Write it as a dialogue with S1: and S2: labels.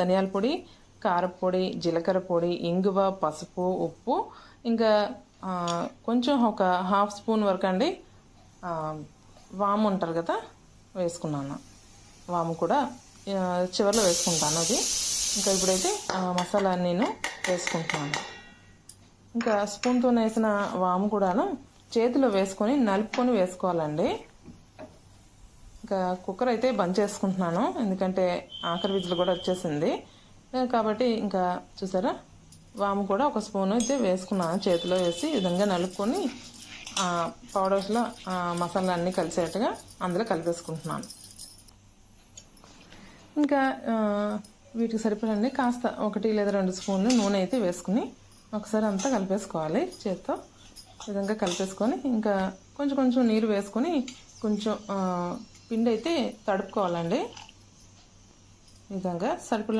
S1: ధనియాల పొడి కారపొడి జీలకర్ర పొడి ఇంగువ పసుపు ఉప్పు ఇంకా కొంచెం ఒక హాఫ్ స్పూన్ వరకు అండి వాము ఉంటారు కదా వేసుకున్నాను. వాము కూడా చివరిలో వేసుకుంటాను అది. ఇంకా ఇప్పుడైతే మసాలా నేను వేసుకుంటున్నాను. ఇంకా స్పూన్తో వేసిన వాము కూడాను చేతిలో వేసుకొని నలుపుకొని వేసుకోవాలండి. ఇంకా కుక్కర్ అయితే బంద్ చేసుకుంటున్నాను. ఎందుకంటే ఆఖరి విజులు కూడా వచ్చేసింది. కాబట్టి ఇంకా చూసారా? వాము కూడా ఒక స్పూన్ అయితే వేసుకున్నాను. చేతిలో వేసి ఈ విధంగా నలుపుకొని పౌడర్స్లో మసాలా అన్నీ కలిసేట్టుగా అందులో కలిపేసుకుంటున్నాను. ఇంకా వీటికి సరిపడండి. కాస్త ఒకటి లేదా రెండు స్పూన్లు నూనె అయితే వేసుకుని ఒకసారి అంతా కలిపేసుకోవాలి చేత్తో. విధంగా కలిపేసుకొని ఇంకా కొంచెం కొంచెం నీరు వేసుకొని కొంచెం పిండి అయితే తడుపుకోవాలండి విధంగా సరిపడ